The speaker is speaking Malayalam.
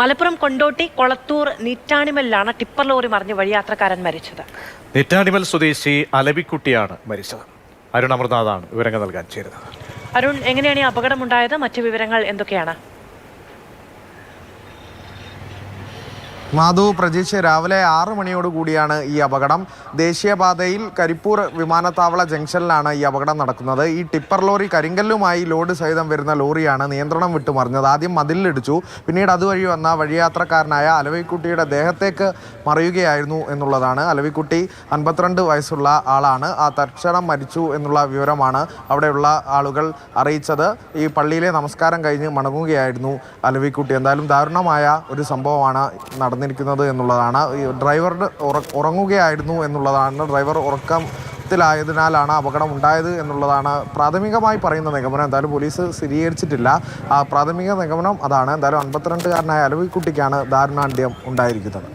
മലപ്പുറം കൊണ്ടോട്ടി കൊളത്തൂർ നീറ്റാണിമലിലാണ് ടിപ്പർ ലോറി മറിഞ്ഞ് വഴി യാത്രക്കാരൻ മരിച്ചത്. നീറ്റാണിമൽ സ്വദേശി അലവിക്കുട്ടിയാണ് മരിച്ചത്. അരുൺ അമർനാഥാണ് വിവരങ്ങൾ നൽകാൻ ചേരുന്നത്. അരുൺ എങ്ങനെയാണ് ഈ അപകടമുണ്ടായത്? മറ്റു വിവരങ്ങൾ എന്തൊക്കെയാണ്? മാധു പ്രതീക്ഷ രാവിലെ ആറ് മണിയോട് കൂടിയാണ് ഈ അപകടം. ദേശീയപാതയിൽ കരിപ്പൂർ വിമാനത്താവള ജംഗ്ഷനിലാണ് ഈ അപകടം നടക്കുന്നത്. ഈ ടിപ്പർ ലോറി കരിങ്കല്ലുമായി ലോഡ് സഹിതം വരുന്ന ലോറിയാണ് നിയന്ത്രണം വിട്ടു മറിഞ്ഞത് ആദ്യം മതിലിടിച്ചു പിന്നീട് അതുവഴി വന്ന വഴിയാത്രക്കാരനായ അലവിക്കുട്ടിയുടെ ദേഹത്തേക്ക് മറിയുകയായിരുന്നു എന്നുള്ളതാണ്. അലവിക്കുട്ടി അൻപത്തിരണ്ട് വയസ്സുള്ള ആളാണ്. ആ തക്ഷണം മരിച്ചു എന്നുള്ള വിവരമാണ് അവിടെയുള്ള ആളുകൾ അറിയിച്ചത്. ഈ പള്ളിയിലെ നമസ്കാരം കഴിഞ്ഞ് മടങ്ങുകയായിരുന്നു അലവിക്കുട്ടി. എന്തായാലും ദാരുണമായ ഒരു സംഭവമാണ് നടന്നിരിക്കുന്നത് എന്നുള്ളതാണ്. ഡ്രൈവറുടെ ഉറങ്ങുകയായിരുന്നു എന്നുള്ളതാണ്. ഡ്രൈവർ ഉറക്കം ത്തിലായതിനാലാണ് അപകടം ഉണ്ടായത് എന്നുള്ളതാണ് പ്രാഥമികമായി പറയുന്ന നിഗമനം. എന്തായാലും പോലീസ് സ്ഥിരീകരിച്ചിട്ടില്ല. പ്രാഥമിക നിഗമനം അതാണ്. എന്തായാലും അൻപത്തിരണ്ടുകാരനായ അലവിക്കുട്ടിക്കാണ് ദാരുണാന്ത്യം ഉണ്ടായിരിക്കുന്നത്.